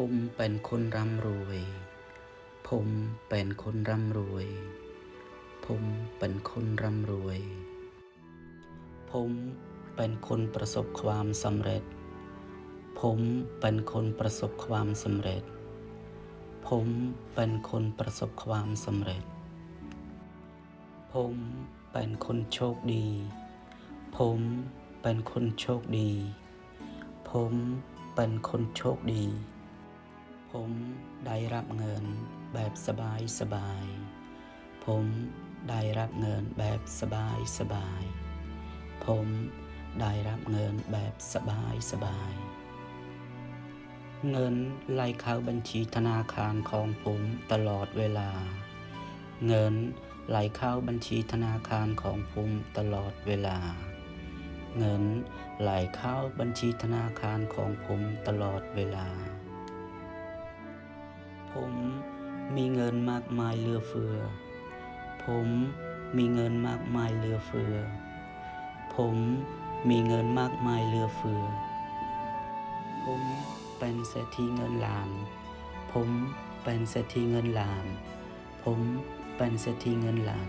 ผมเป็นคนร่ำรวย ผมเป็นคนร่ำรวย ผมเป็นคนร่ำรวย ผมเป็นคนประสบความสำเร็จ ผมเป็นคนประสบความสำเร็จ ผมเป็นคนประสบความสำเร็จ ผมเป็นคนโชคดี ผมเป็นคนโชคดี ผมเป็นคนโชคดี ผมได้รับเงินแบบสบายสบาย ผมได้รับเงินแบบสบายสบาย ผมได้รับเงินแบบสบายสบาย เงินไหลเข้าบัญชีธนาคารของผมตลอดเวลา เงินไหลเข้าบัญชีธนาคารของผมตลอดเวลา เงินไหลเข้าบัญชีธนาคารของผมตลอดเวลา ผมมีเงินมากมายเหลือเฟือ ผมมีเงินมากมายเหลือเฟือ ผมมีเงินมากมายเหลือเฟือ ผมเป็นเศรษฐีเงินล้าน ผมเป็นเศรษฐีเงินล้าน ผมเป็นเศรษฐีเงินล้าน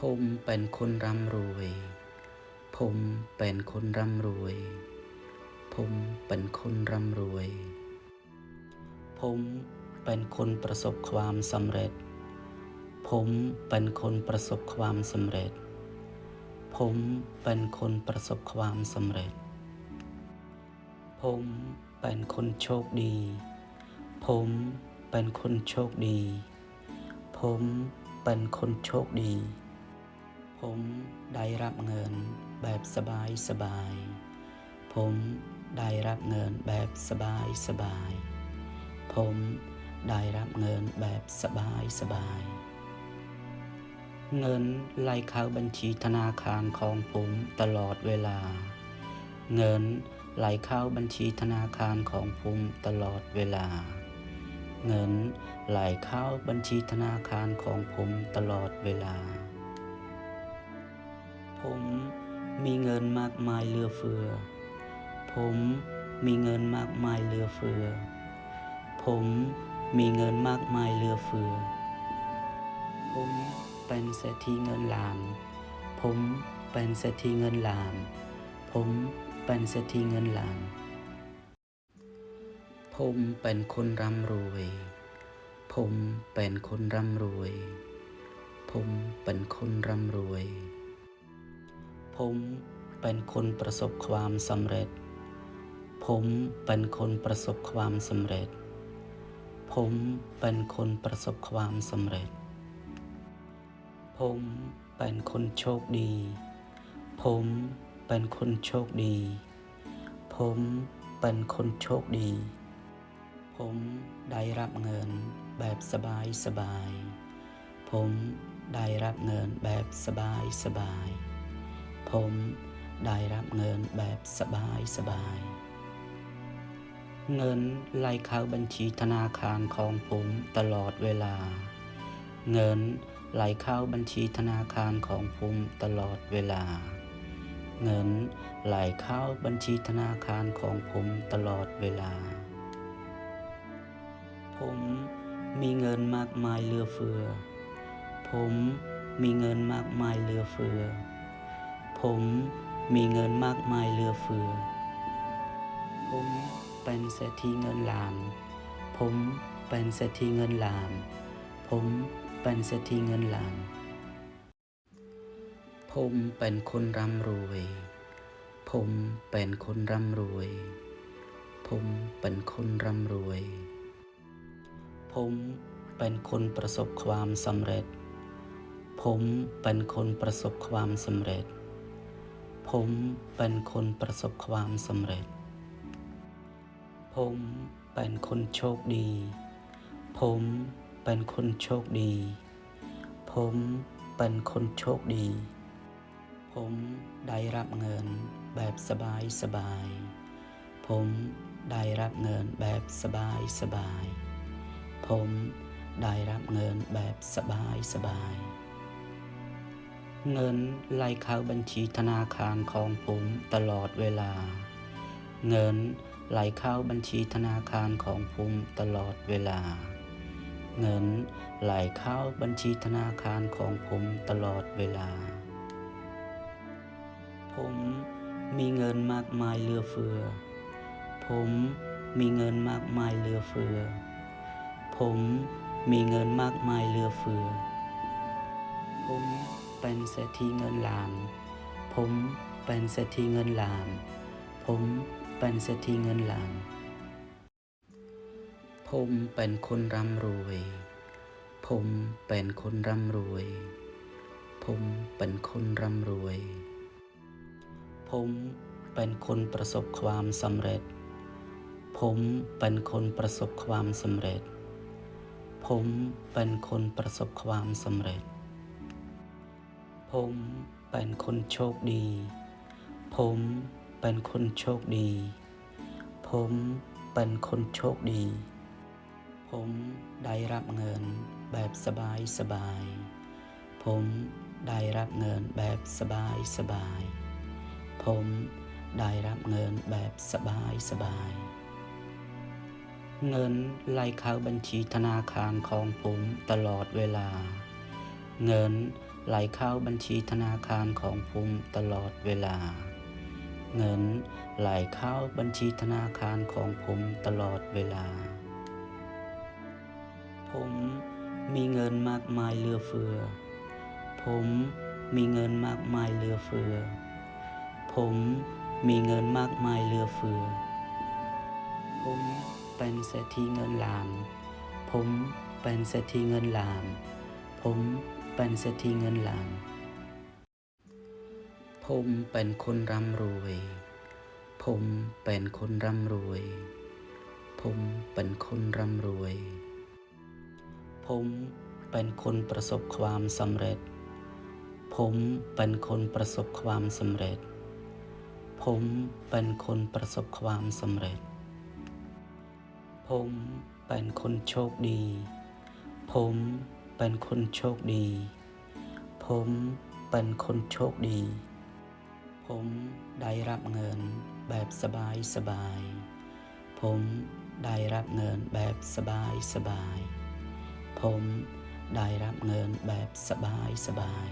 ผมเป็นคนร่ำรวย ผมเป็นคนร่ำรวย ผมเป็นคนร่ำรวย ผมเป็นคนประสบความสำเร็จ ผมเป็นคนประสบความสำเร็จ ผมเป็นคนประสบความสำเร็จ ผมเป็นคนโชคดี ผมเป็นคนโชคดี ผมเป็นคนโชคดี ผมได้รับเงินแบบสบายสบาย ผมได้รับเงินแบบสบายสบาย ผมได้รับเงินแบบสบายสบาย เงินไหลเข้าบัญชีธนาคารของผมตลอดเวลา เงินไหลเข้าบัญชีธนาคารของผมตลอดเวลา เงินไหลเข้าบัญชีธนาคารของผมตลอดเวลา ผมมีเงินมากมายเหลือเฟือ ผมมีเงินมากมายเหลือเฟือ ผมมีเงินมากมายเหลือเฟือ ผมเป็นเศรษฐีเงินล้าน ผมเป็นเศรษฐีเงินล้าน ผมเป็นเศรษฐีเงินล้าน ผมเป็นคนร่ำรวย ผมเป็นคนร่ำรวย ผมเป็นคนร่ำรวย ผมเป็นคนประสบความสำเร็จ ผมเป็นคนประสบความสำเร็จ ผมเป็นคนประสบความสำเร็จ ผมเป็นคนโชคดี ผมเป็นคนโชคดี ผมเป็นคนโชคดี ผมได้รับเงินแบบสบายสบาย ผมได้รับเงินแบบสบายสบาย ผมได้รับเงินแบบสบายสบาย เงินไหลเข้าบัญชีธนาคารของผมตลอดเวลา เงินไหลเข้าบัญชีธนาคารของผมตลอดเวลา เงินไหลเข้าบัญชีธนาคารของผมตลอดเวลา ผมมีเงินมากมายเหลือเฟือ ผมมีเงินมากมายเหลือเฟือ ผมมีเงินมากมายเหลือเฟือ ผม เป็นเศรษฐีเงินล้าน ผมเป็นเศรษฐีเงินล้าน ผมเป็นเศรษฐีเงินล้าน ผมเป็นคนร่ำรวย ผมเป็นคนร่ำรวย ผมเป็นคนร่ำรวย ผมเป็นคนประสบความสำเร็จ ผมเป็นคนประสบความสำเร็จ ผมเป็นคนประสบความสำเร็จ ผมเป็นคนโชคดี ผมเป็นคนโชคดี ผมเป็นคนโชคดี ผมได้รับเงินแบบสบายสบาย ผมได้รับเงินแบบสบายสบาย ผมได้รับเงินแบบสบายสบาย เงินไหลเข้าบัญชีธนาคารของผมตลอดเวลา เงิน ไหลเข้าบัญชีธนาคารของผมตลอดเวลา เงินไหลเข้าบัญชีธนาคารของผมตลอดเวลา ผมมีเงินมากมายเหลือเฟือ ผมมีเงินมากมายเหลือเฟือ ผมมีเงินมากมายเหลือเฟือ ผมเป็นเศรษฐีเงินล้าน ผมเป็นเศรษฐีเงินล้าน ผม เป็นเศรษฐีเงินล้าน ผมเป็นคนร่ำรวย ผมเป็นคนร่ำรวย ผมเป็นคนร่ำรวย ผมเป็นคนประสบความสำเร็จ ผมเป็นคนประสบความสำเร็จ ผมเป็นคนประสบความสำเร็จ ผมเป็นคนโชคดี ผม เป็นคนโชคดี ผมเป็นคนโชคดี ผมได้รับเงินแบบสบายสบาย ผมได้รับเงินแบบสบายสบาย ผมได้รับเงินแบบสบายสบาย เงินไหลเข้าบัญชีธนาคารของผมตลอดเวลา เงินไหลเข้าบัญชีธนาคารของผมตลอดเวลา เงินไหลเข้าบัญชีธนาคารของผมตลอดเวลา ผมมีเงินมากมายเหลือเฟือ ผมมีเงินมากมายเหลือเฟือ ผมมีเงินมากมายเหลือเฟือ ผมเป็นเศรษฐีเงินล้าน ผมเป็นเศรษฐีเงินล้าน ผมเป็นเศรษฐีเงินล้าน ผมเป็นคนร่ำรวย ผมเป็นคนร่ำรวย ผมเป็นคนร่ำรวย ผมเป็นคนประสบความสำเร็จ ผมเป็นคนประสบความสำเร็จ ผมเป็นคนประสบความสำเร็จ ผมเป็นคนโชคดี ผมเป็นคนโชคดี ผมเป็นคนโชคดี ผมได้รับเงินแบบสบายสบาย ผมได้รับเงินแบบสบายสบาย ผมได้รับเงินแบบสบายสบาย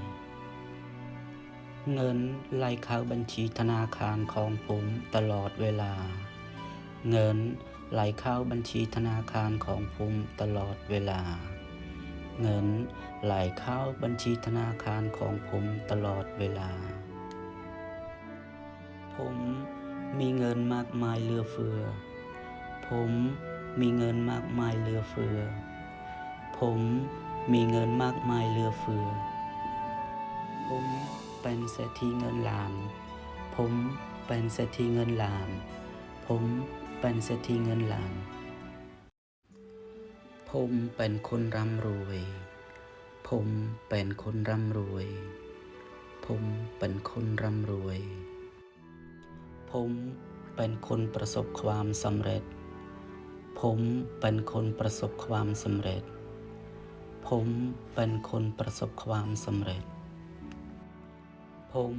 เงินไหลเข้าบัญชีธนาคารของผมตลอดเวลา เงินไหลเข้าบัญชีธนาคารของผมตลอดเวลา เงินไหลเข้าบัญชีธนาคารของผมตลอดเวลา ผมมีเงินมากมายเหลือเฟือ ผมมีเงินมากมายเหลือเฟือ ผมมีเงินมากมายเหลือเฟือ ผมเป็นเศรษฐีเงินล้าน ผมเป็นเศรษฐีเงินล้าน ผมเป็นเศรษฐีเงินล้าน ผมเป็นคนร่ำรวย ผมเป็นคนร่ำรวย ผมเป็นคนร่ำรวย ผมเป็นคนประสบความสำเร็จ ผมเป็นคนประสบความสำเร็จ ผมเป็นคนประสบความสำเร็จ ผม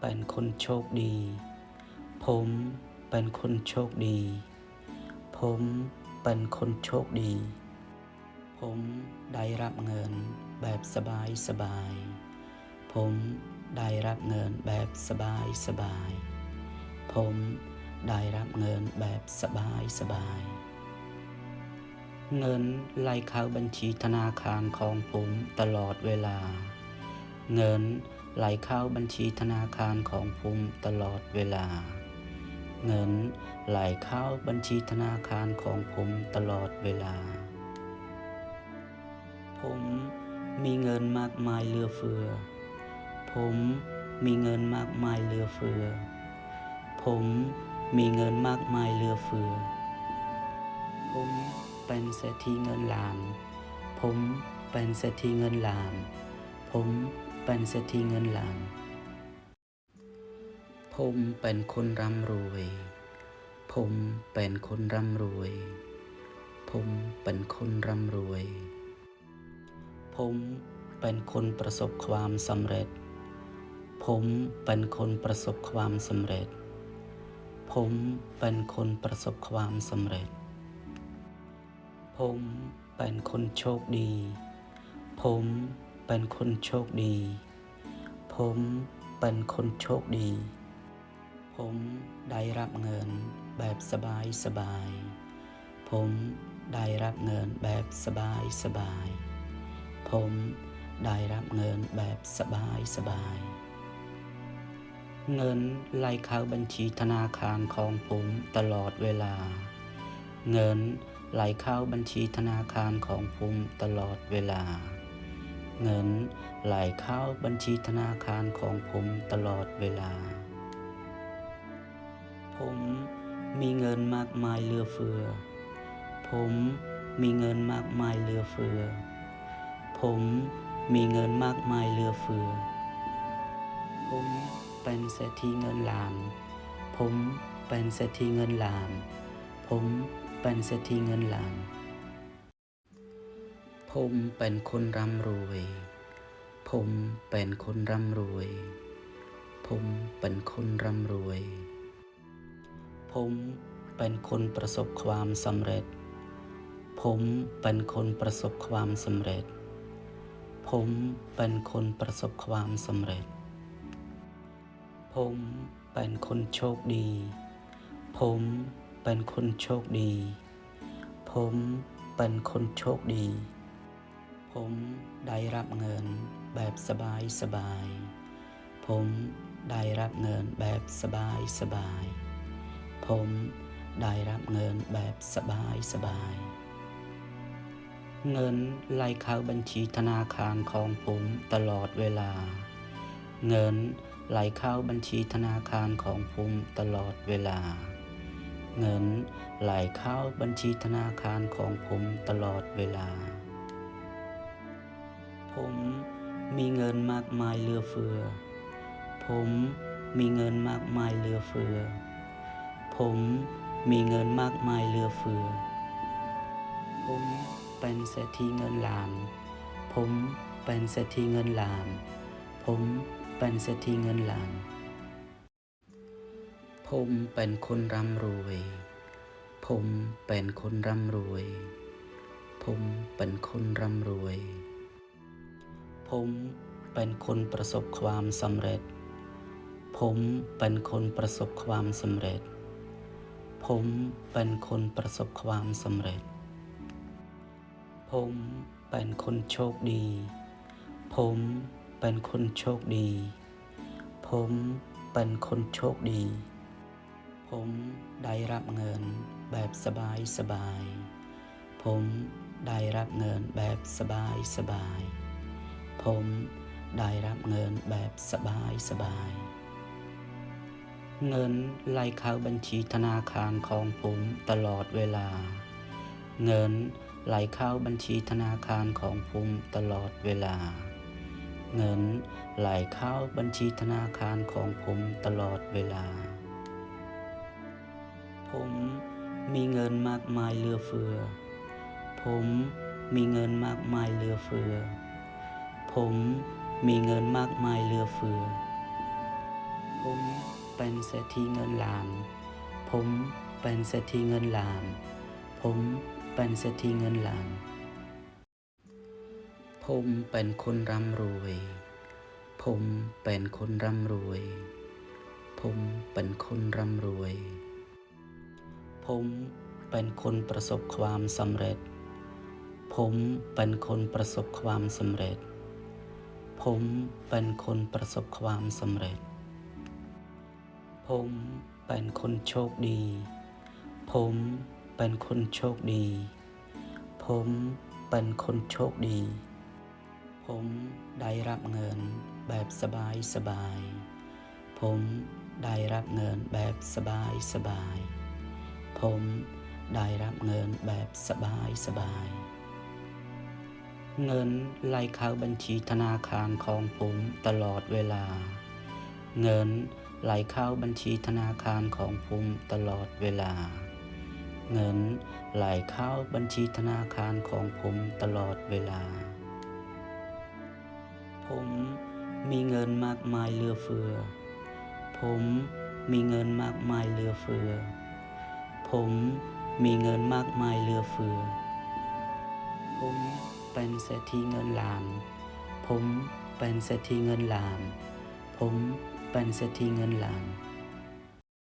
เป็นคนโชคดี ผมเป็นคนโชคดี ผมเป็นคนโชคดี ผมได้รับเงินแบบสบายสบาย ผมได้รับเงินแบบสบายสบาย ผมได้รับเงินแบบสบายสบาย เงินไหลเข้าบัญชีธนาคารของผมตลอดเวลา เงินไหลเข้าบัญชีธนาคารของผมตลอดเวลา เงินไหลเข้าบัญชีธนาคารของผมตลอดเวลา ผมมีเงินมากมายเหลือเฟือ ผมมีเงินมากมายเหลือเฟือ ผมมีเงินมากมายเหลือเฟือ ผมเป็นเศรษฐีเงินล้าน ผมเป็นเศรษฐีเงินล้าน ผมเป็นเศรษฐีเงินล้าน ผมเป็นคนร่ำรวย ผมเป็นคนร่ำรวย ผมเป็นคนร่ำรวย ผมเป็นคนประสบความสำเร็จ ผมเป็นคนประสบความสำเร็จ ผมเป็นคนประสบความสำเร็จ ผมเป็นคนโชคดี ผมเป็นคนโชคดี ผมเป็นคนโชคดี ผมได้รับเงินแบบสบายสบาย ผมได้รับเงินแบบสบายสบาย ผมได้รับเงินแบบสบายสบาย เงินไหลเข้าบัญชีธนาคารของผมตลอดเวลา เงินไหลเข้าบัญชีธนาคารของผมตลอดเวลา เงินไหลเข้าบัญชีธนาคารของผมตลอดเวลา ผมมีเงินมากมายเหลือเฟือ ผมมีเงินมากมายเหลือเฟือ ผมมีเงินมากมายเหลือเฟือ ผม เป็นเศรษฐีเงินล้าน ผมเป็นเศรษฐีเงินล้าน ผมเป็นเศรษฐีเงินล้าน ผมเป็นคนร่ำรวย ผมเป็นคนร่ำรวย ผมเป็นคนร่ำรวย ผมเป็นคนประสบความสำเร็จ ผมเป็นคนประสบความสำเร็จ ผมเป็นคนประสบความสำเร็จ ผมเป็นคนโชคดี ผมเป็นคนโชคดี ผมเป็นคนโชคดี ผมได้รับเงินแบบสบายสบาย ผมได้รับเงินแบบสบายสบาย ผมได้รับเงินแบบสบายสบาย เงินไหลเข้าบัญชีธนาคารของผมตลอดเวลา เงิน ไหลเข้าบัญชีธนาคารของผมตลอดเวลา เงินไหลเข้าบัญชีธนาคารของผมตลอดเวลา ผมมีเงินมากมายเหลือเฟือ ผมมีเงินมากมายเหลือเฟือ ผมมีเงินมากมายเหลือเฟือ ผมเป็นเศรษฐีเงินล้าน ผมเป็นเศรษฐีเงินล้าน ผม เป็นเศรษฐีเงินล้าน ผมเป็นคนร่ำรวย ผมเป็นคนร่ำรวย ผมเป็นคนร่ำรวย ผมเป็นคนประสบความสำเร็จ ผมเป็นคนประสบความสำเร็จ ผมเป็นคนประสบความสำเร็จ ผมเป็นคนโชคดี ผม เป็นคนโชคดี ผมเป็นคนโชคดี ผมได้รับเงินแบบสบายสบาย ผมได้รับเงินแบบสบายสบาย ผมได้รับเงินแบบสบายสบาย เงินไหลเข้าบัญชีธนาคารของผมตลอดเวลา เงินไหลเข้าบัญชีธนาคารของผมตลอดเวลา เงินไหลเข้าบัญชีธนาคารของผมตลอดเวลา ผมมีเงินมากมายเหลือเฟือ ผมมีเงินมากมายเหลือเฟือ ผมมีเงินมากมายเหลือเฟือ ผมเป็นเศรษฐีเงินล้าน ผมเป็นเศรษฐีเงินล้าน ผมเป็นเศรษฐีเงินล้าน ผมเป็นคนร่ำรวย ผมเป็นคนร่ำรวย ผมเป็นคนร่ำรวย ผมเป็นคนประสบความสำเร็จ ผมเป็นคนประสบความสำเร็จ ผมเป็นคนประสบความสำเร็จ ผมเป็นคนโชคดี ผมเป็นคนโชคดี ผมเป็นคนโชคดี ผมได้รับเงินแบบสบายสบาย ผมได้รับเงินแบบสบายสบาย ผมได้รับเงินแบบสบายสบาย เงินไหลเข้าบัญชีธนาคารของผมตลอดเวลา เงินไหลเข้าบัญชีธนาคารของผมตลอดเวลา เงินไหลเข้าบัญชีธนาคารของผมตลอดเวลา ผมมีเงินมากมายเหลือเฟือ ผมมีเงินมากมายเหลือเฟือ ผมมีเงินมากมายเหลือเฟือ ผมเป็นเศรษฐีเงินล้าน ผมเป็นเศรษฐีเงินล้าน ผมเป็นเศรษฐีเงินล้าน